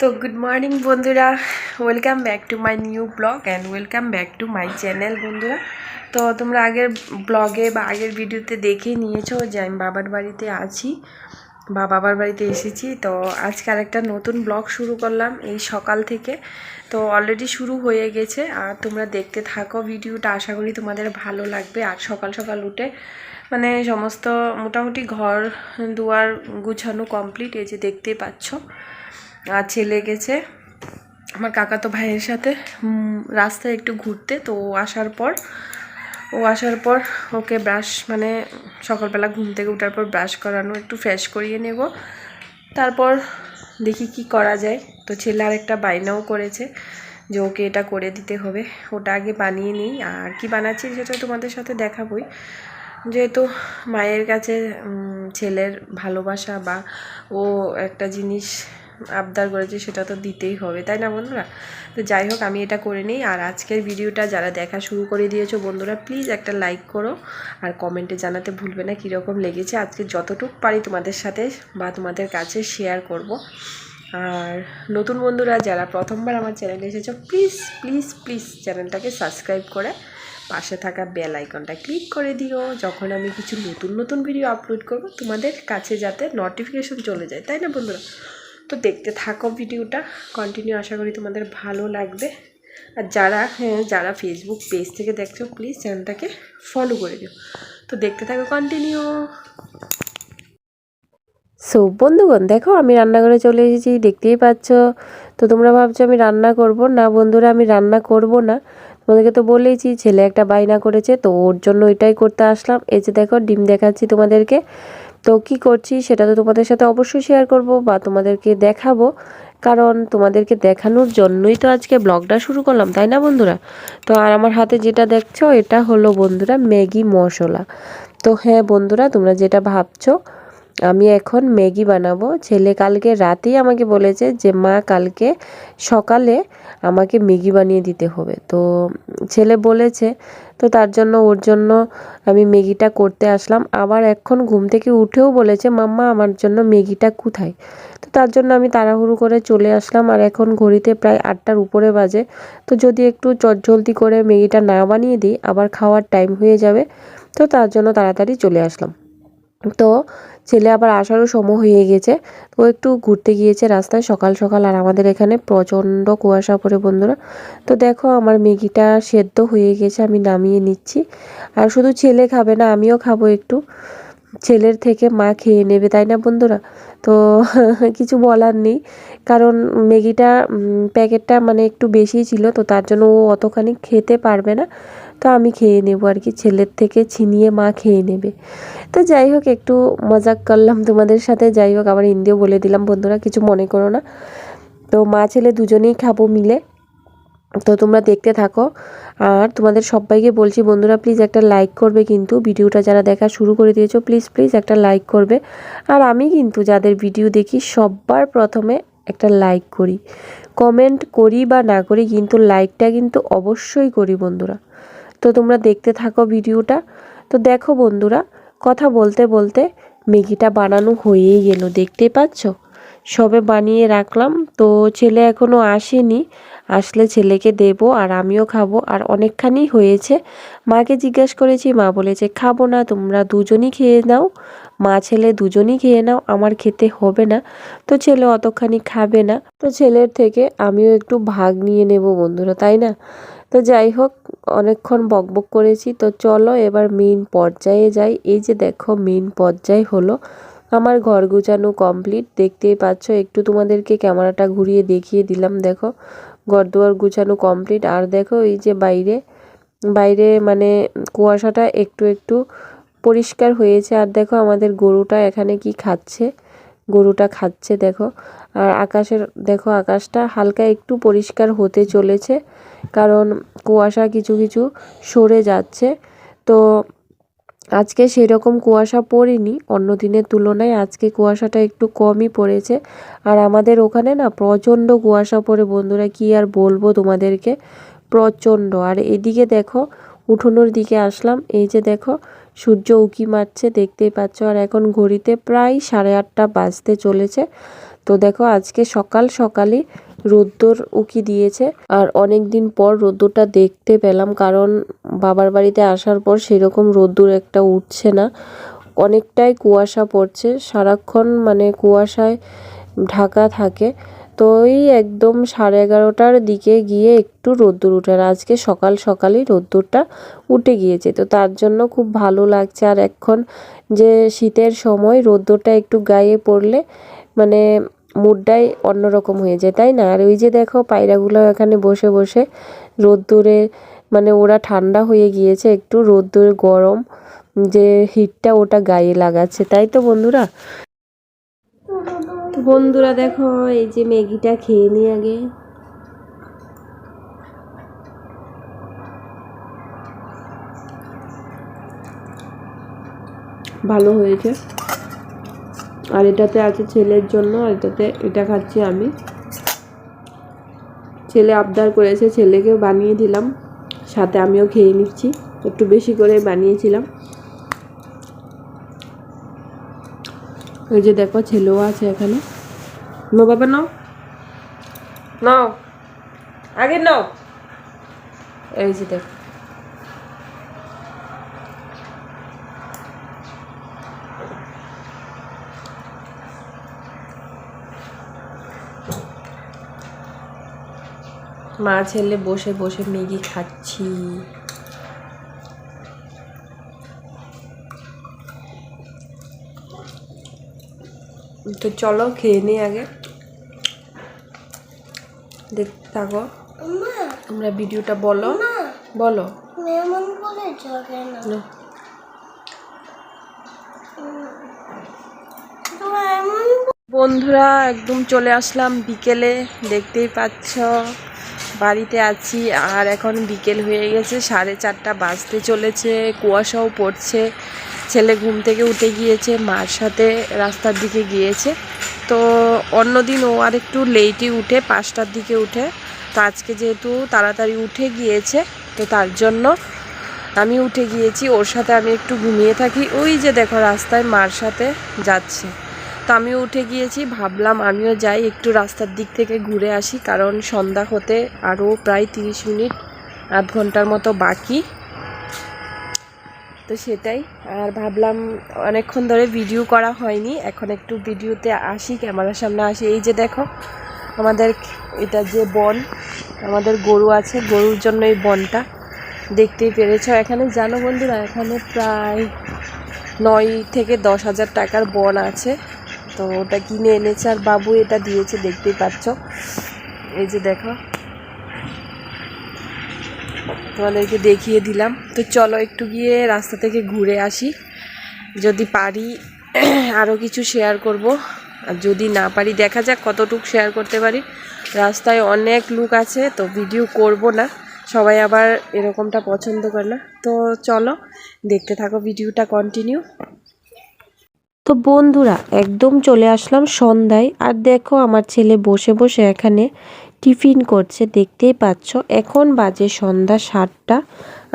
তো good morning বন্ধুরা। Welcome back to my new blog and welcome back to my channel বন্ধুরা। তো তোমরা আগের ব্লগে বা আগের ভিডিওতে দেখে নিয়েছো যে আমি বাবার বাড়িতে আছি বা বাবার বাড়িতে এসেছি। তো আজকে আরেকটা নতুন ব্লগ শুরু করলাম এই সকাল থেকে। তো অলরেডি শুরু হয়ে গেছে। আর তোমরা দেখতে থাকো ভিডিওটা আশা করি তোমাদের ভালো লাগবে। আর সকাল সকাল উঠে মানে সমস্ত মোটামুটি ঘর দুয়ার গুছানো কমপ্লিট এই যে দেখতেই পাচ্ছ। আর ছেলে গেছে। আমার কাকা তো ভাইয়ের সাথে রাস্তায় একটু ঘুরতে, তো ও আসার পর, ও আসার পর ওকে ব্রাশ মানে সকালবেলা ঘুম থেকে ওঠার পর ব্রাশ করানো, একটু ফ্রেশ করিয়ে নেব। তারপর দেখি কি করা যায়। তো ছেলে আর একটা বাইনাও করেছে যে ওকে এটা করে দিতে হবে। ওটা আগে বানিয়ে নিই। আর কি বানাচ্ছি সেটা তোমাদের সাথে দেখাবই। যেহেতু মায়ের কাছে ছেলের ভালোবাসা বা ও একটা জিনিস আবদার করেছে, সেটা তো দিতেই হবে, তাই না বন্ধুরা? তো যাই হোক, আমি এটা করে নিই। আর আজকের ভিডিওটা যারা দেখা শুরু করে দিয়েছ বন্ধুরা প্লিজ একটা লাইক করো আর কমেন্টে জানাতে ভুলবে না কীরকম লেগেছে। আজকে যতটুকু পারি তোমাদের সাথে বা তোমাদের কাছে শেয়ার করব। আর নতুন বন্ধুরা, যারা প্রথমবার আমার চ্যানেলে এসেছ প্লিজ প্লিজ প্লিজ চ্যানেলটাকে সাবস্ক্রাইব করে পাশে থাকা বেল আইকনটা ক্লিক করে দিও। যখন আমি কিছু নতুন নতুন ভিডিও আপলোড করব, তোমাদের কাছে যাতে নোটিফিকেশন চলে যায়, তাই না বন্ধুরা? তো দেখতে থাকো ভিডিওটা। কন্টিনিউ আশা করি তোমাদের ভালো লাগবে। আর যারা হ্যাঁ যারা ফেসবুক পেজ থেকে দেখছ প্লিজ চ্যানেলটাকে ফলো করে দিও। তো দেখতে থাকো কন্টিনিউ সো বন্ধুগণ, দেখো, আমি রান্নাঘরে চলে এসেছি, দেখতেই পাচ্ছ। তো তোমরা ভাবছ আমি রান্না করব? না বন্ধুরা, আমি রান্না করব না। তোমাদেরকে তো বলেইছি, ছেলে একটা বাইনা করেছে, তো ওর জন্য এটাই করতে আসলাম। এই যে দেখো, ডিম দেখাচ্ছি তোমাদেরকে। তো কি করছি সেটা তো তোমাদের সাথে অবশ্যই শেয়ার করব বা তোমাদেরকে দেখাবো। কারণ তোমাদেরকে দেখানোর জন্যই তো আজকে ব্লগটা শুরু করলাম, তাই না বন্ধুরা? তো আর আমার হাতে যেটা দেখছ, এটা হলো বন্ধুরা ম্যাগি মশলা। তো হ্যাঁ বন্ধুরা, তোমরা যেটা ভাবছ আমি এখন ম্যাগি বানাবো। ছেলে কালকে রাতেই আমাকে বলেছে যে, মা, কালকে সকালে আমাকে ম্যাগি বানিয়ে দিতে হবে। তো ছেলে বলেছে, তো তার জন্য, ওর জন্য আমি ম্যাগিটা করতে আসলাম। আবার এখন ঘুম থেকে উঠেও বলেছে, মাম্মা, আমার জন্য ম্যাগিটা কোথায়? তো তার জন্য আমি তাড়াহুড়ো করে চলে আসলাম। আর এখন ঘড়িতে প্রায় আটটার উপরে বাজে। তো যদি একটু চটজলদি করে ম্যাগিটা না বানিয়ে দিই, আবার খাওয়ার টাইম হয়ে যাবে। তো তার জন্য তাড়াতাড়ি চলে আসলাম। তো ছেলে আবার আসারও সময় হয়ে গেছে। তো একটু ঘুরতে গিয়েছে রাস্তায় সকাল সকাল আর আমাদের এখানে প্রচণ্ড কুয়াশা পড়ে বন্ধুরা। তো দেখো আমার মেগিটা সেদ্ধ হয়ে গেছে, আমি নামিয়ে নিচ্ছি। আর শুধু ছেলে খাবে না, আমিও খাব একটু। ছেলের থেকে মা খেয়ে নেবে, তাই না বন্ধুরা? তো কিছু বলার নেই। কারণ ম্যাগিটা প্যাকেটটা মানে একটু বেশি ছিল, তো তার জন্য ও অতখানি খেতে পারবে না। তো আমি খেয়ে নেব আর কি, ছেলের থেকে ছিনিয়ে মা খেয়ে নেবে। তো যাই হোক, একটু মজাক করলাম তোমাদের সাথে। যাই হোক, আবার হিন্দিও বলে দিলাম বন্ধুরা, কিছু মনে করো না। তো মা ছেলে দুজনেই খাব মিলে। তো তোমরা দেখতে থাকো। আর তোমাদের সবাইকে বলছি, বন্ধুরা প্লিজ একটা লাইক করবে কিন্তু। ভিডিওটা যারা দেখা শুরু করে দিয়েছ প্লিজ প্লিজ একটা লাইক করবে। আর আমি কিন্তু যাদের ভিডিও দেখি সবার প্রথমে একটা লাইক করি। কমেন্ট করি বা না করি কিন্তু লাইকটা কিন্তু অবশ্যই করি, বন্ধুরা। তো তোমরা দেখতে থাকো ভিডিওটা। তো দেখো, বন্ধুরা, কথা বলতে বলতে ম্যাগিটা বানানো হয়েই গেল। দেখতেই পাচ্ছ? সবে বানিয়ে রাখলাম। তো ছেলে এখনও আসেনি। আসলে ছেলেকে দেব আর আমিও খাব। আর অনেকখানি হয়েছে। মাকে জিজ্ঞেস করেছি, মা বলেছে, খাব না, তোমরা দুজনই খেয়ে নাও। মা ছেলে দুজনই খেয়ে নাও, আমার খেতে হবে না। তো ছেলে অতখানি খাবে না। তো ছেলের থেকে আমিও একটু ভাগ নিয়ে নেব বন্ধুরা, তাই না? তো যাই হোক, অনেকক্ষণ বকবক করেছি। তো চলো এবার মেইন পর্যায়ে যাই। এই যে দেখো মেইন পর্যায় হলো। আমার ঘর গুছানো কমপ্লিট দেখতেই পাচ্ছ, একটু তোমাদেরকে ক্যামেরাটা ঘুরিয়ে দেখিয়ে দিলাম, দেখো। ঘর দুয়ার গুছানো কমপ্লিট আর দেখো, এই যে বাইরে বাইরে মানে কুয়াশাটা একটু একটু পরিষ্কার হয়েছে। আর দেখো, আমাদের গরুটা এখানে কি খাচ্ছে? গরুটা খাচ্ছে, দেখো। আর আকাশের, দেখো, আকাশটা হালকা একটু পরিষ্কার হতে চলেছে। কারণ কুয়াশা কিছু কিছু সরে যাচ্ছে। তো আজকে সেরকম কুয়াশা পড়েনি, অন্য দিনের তুলনায় আজকে কুয়াশাটা একটু কমই পড়েছে। আর আমাদের ওখানে না প্রচণ্ড কুয়াশা পড়ে, বন্ধুরা কি আর বলব তোমাদেরকে? প্রচণ্ড। আর এদিকে দেখো, উঠোনোর দিকে আসলাম, এই যে দেখো, সূর্য উকি মারছে, দেখতেই পাচ্ছ। আর এখন ঘড়িতে প্রায় সাড়ে আটটা বাজতে চলেছে। তো দেখো, আজকে সকাল সকালই রোদ্দুর উকি দিয়েছে। আর অনেক দিন পর রোদ্দুরটা দেখতে পেলাম, কারণ বাবার বাড়িতে আসার পর সেরকম রোদ্দুর একটা উঠছে না। অনেকটাই কুয়াশা পড়ছে, সারাক্ষণ মানে কুয়াশায় ঢাকা থাকে। তো ওই একদম সাড়ে এগারোটার দিকে গিয়ে একটু রোদ্দুর উঠে আর আজকে সকাল সকালই রোদ্দুরটা উঠে গিয়েছে। তো তার জন্য খুব ভালো লাগছে, আর এখন যে শীতের সময় রোদ্দুরটা একটু গায়ে পড়লে মানে মুডটাই অন্যরকম হয়ে যায়, তাই না? আর ওই যে দেখো পায়রাগুলো এখানে বসে বসে রোদ্দুরে মানে ওরা ঠান্ডা হয়ে গিয়েছে, একটু রোদ্দুর গরম যে হিটটা ওটা গায়ে লাগাচ্ছে, তাই তো বন্ধুরা? বন্ধুরা দেখো, এই যে ম্যাগিটা খেয়ে নিই আগে। ভালো হয়েছে। আর এটাতে আছে ছেলের জন্য, আর এটাতে, এটা খাচ্ছি আমি। ছেলে আবদার করেছে, ছেলেকে বানিয়ে দিলাম। সাথে আমিও খেয়ে নিচ্ছি, একটু বেশি করে বানিয়েছিলাম। ওই যে দেখো, ছেলেও আছে এখানে। নো বাবা, নাও। নাও। আগে নাও। এই যে দেখো। মা ছেলে বসে বসে ম্যাগি খাচ্ছি। তো চলো খেয়ে নিই আগে। দেখতে থাকো তোমরা ভিডিওটা বলো। বলো। বন্ধুরা একদম চলে আসলাম বিকেলে দেখতেই পাচ্ছ। বাড়িতে আছি আর এখন বিকেল হয়ে গেছে, সাড়ে চারটা বাজতে চলেছে, কুয়াশাও পড়ছে। ছেলে ঘুম থেকে উঠে গিয়েছে, মার সাথে রাস্তার দিকে গিয়েছে। তো অন্যদিন ও আর একটু লেটই উঠে, পাঁচটার দিকে উঠে। তো আজকে যেহেতু তাড়াতাড়ি উঠে গিয়েছে, তো তার জন্য আমি উঠে গিয়েছি। ওর সাথে আমি একটু ঘুমিয়ে থাকি। ওই যে দেখো রাস্তায় মার সাথে যাচ্ছে। তো আমিও উঠে গিয়েছি, ভাবলাম আমিও যাই, একটু রাস্তার দিক থেকে ঘুরে আসি, কারণ সন্ধ্যা হতে আরও প্রায় তিরিশ মিনিট, আধ ঘণ্টার মতো বাকি। তো সেটাই, আর ভাবলাম অনেকক্ষণ ধরে ভিডিও করা হয়নি, এখন একটু ভিডিওতে আসি, ক্যামেরার সামনে আসি। এই যে দেখো, আমাদের এটা যে বন, আমাদের গরু আছে, গরুর জন্য এই বনটা, দেখতেই পেরেছ। এখানে জানো বন্ধুরা, এখানে প্রায় নয় থেকে দশ হাজার টাকার বন আছে। তো ওটা কিনে এনেছে আর বাবু এটা দিয়েছে, দেখতেই পাচ্ছ। এই যে দেখো। তোমাদেরকে দেখিয়ে দিলাম। তো চলো একটু গিয়ে রাস্তা থেকে ঘুরে আসি। যদি পারি আরও কিছু শেয়ার করব। আর যদি না পারি, দেখা যাক কতটুকু শেয়ার করতে পারি। রাস্তায় অনেক লুক আছে, তো ভিডিও করব না। সবাই আবার এরকমটা পছন্দ করে না। তো চলো, দেখতে থাকো ভিডিওটা কন্টিনিউ তো বন্ধুরা, একদম চলে আসলাম সন্ধ্যায়। আর দেখো আমার ছেলে বসে বসে এখানে টিফিন করছে, দেখতেই পাচ্ছ। এখন বাজে সন্ধ্যা সাতটা।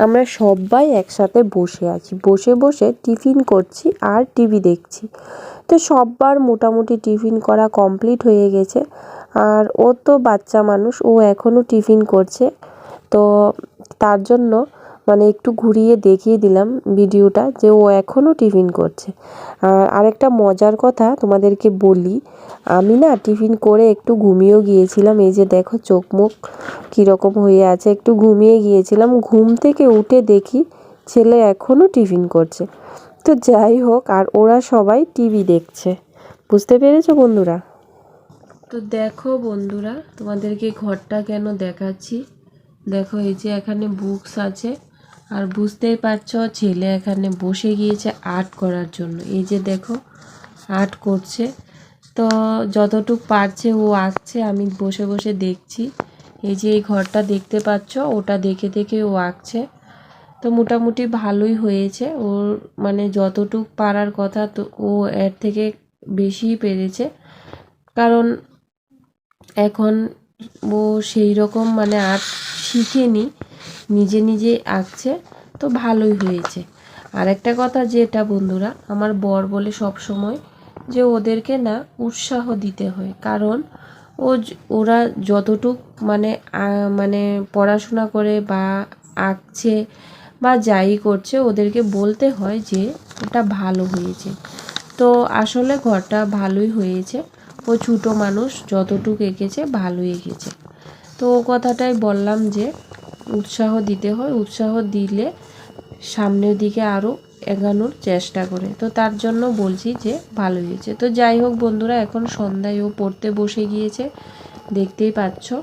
আমরা সবাই একসাথে বসে আছি। বসে বসে টিফিন করছি আর টিভি দেখছি। তো সববার মোটামুটি টিফিন করা কমপ্লিট হয়ে গেছে। আর ও তো বাচ্চা মানুষ, ও এখনও টিফিন করছে। তো তার জন্য মানে একটু ঘুরিয়ে দেখিয়ে দিলাম ভিডিওটা যে ও এখনও টিফিন করছে। আর আরেকটা মজার কথা তোমাদেরকে বলি, আমি না টিফিন করে একটু ঘুমিয়েও গিয়েছিলাম। এই যে দেখো চোখ মুখ কীরকম হয়ে আছে, একটু ঘুমিয়ে গিয়েছিলাম। ঘুম থেকে উঠে দেখি ছেলে এখনও টিফিন করছে। তো যাই হোক, আর ওরা সবাই টিভি দেখছে। বুঝতে পেরেছ বন্ধুরা? তো দেখো বন্ধুরা, তোমাদেরকে ঘরটা কেন দেখাচ্ছি? দেখো এই যে এখানে বুকস আছে। আর বুঝতেই পারছ, ছেলে এখানে বসে গিয়েছে আর্ট করার জন্য। এই যে দেখো, আর্ট করছে। তো যতটুক পারছে ও আঁকছে, আমি বসে বসে দেখছি। এই যে এই ঘরটা দেখতে পাচ্ছ, ওটা দেখে দেখে ও আঁকছে। তো মোটামুটি ভালোই হয়েছে। ওর মানে যতটুক পারার কথা তো ও এর থেকে বেশিই পেরেছে। কারণ এখন ও সেই রকম মানে আর্ট শিখেনি। নিজে নিজে আঁকছে, তো ভালোই হয়েছে। আর একটা কথা যেটা বন্ধুরা, আমার বর বলে সব সময় যে ওদেরকে না উৎসাহ দিতে হয়। কারণ ও ওরা যতটুক মানে মানে পড়াশোনা করে বা আঁকছে বা যাই করছে, ওদেরকে বলতে হয় যে ওটা ভালো হয়েছে। তো আসলে ঘরটা ভালোই হয়েছে। ও ছোটো মানুষ, যতটুক এঁকেছে ভালোই এঁকেছে। তো ও কথাটাই বললাম যে উৎসাহ দিতে হয়, উৎসাহ দিলে সামনের দিকে আরও এগানোর চেষ্টা করে। তো তার জন্য বলছি যে ভালো হয়েছে। তো যাই হোক বন্ধুরা, এখন সন্ধ্যায় ও পড়তে বসে গিয়েছে, দেখতেই পাচ্ছ।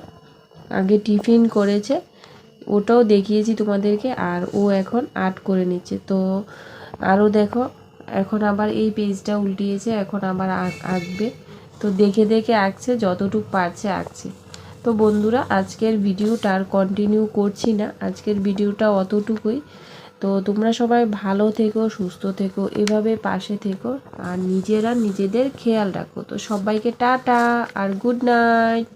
আগে টিফিন করেছে, ওটাও দেখিয়েছি তোমাদেরকে, আর ও এখন আর্ট করে নিচ্ছে। তো আরও দেখো, এখন আবার এই পেজটা উল্টিয়েছে, এখন আবার আঁক- আঁকবে। তো দেখে দেখে আঁকছে, যতটুক পারছে আঁকছে। তো বন্ধুরা, আজকের ভিডিওটা আর কন্টিনিউ করছি না। আজকের ভিডিওটা অতটুকুই। তো তোমরা সবাই ভালো থেকো, সুস্থ থেকো, এভাবে পাশে থেকো। আর নিজেরা নিজেদের খেয়াল রাখো। তো সবাইকে টাটা আর গুড নাইট